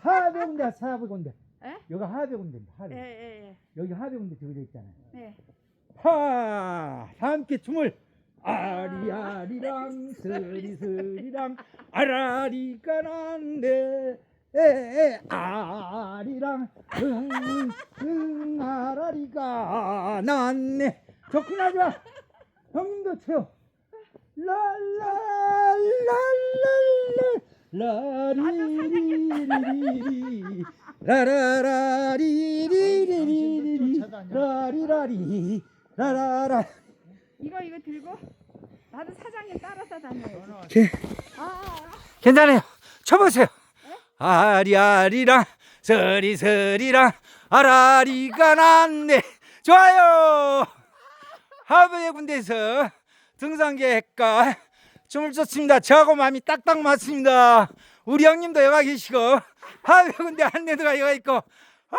하백운데 사백운데 에? 여기 하백운데 예, 하백 예, 예. 여기 하백운데 저기 있잖아요. 네. 파 함께 춤을 아리아리랑 스리스리랑 아라리가 난데. 에에 아리랑 응응 아라리가 났네 좋구나 좋아. 형님도 쳐요 랄랄랄랄라 라리리리리 라라라리리리리리 라리라리 라라라 이거 이거 들고? 나도 사장님 따라서 다녀요. 게- 아, 아, 괜찮아요. 쳐보세요. 아리아리랑 서리서리랑 아라리가 났네. 좋아요. 하부의 군대에서 등산객과 춤을 췄습니다. 저하고 마음이 딱딱 맞습니다. 우리 형님도 여가 계시고. 하부의 군대 한대도가 여가 있고. 아,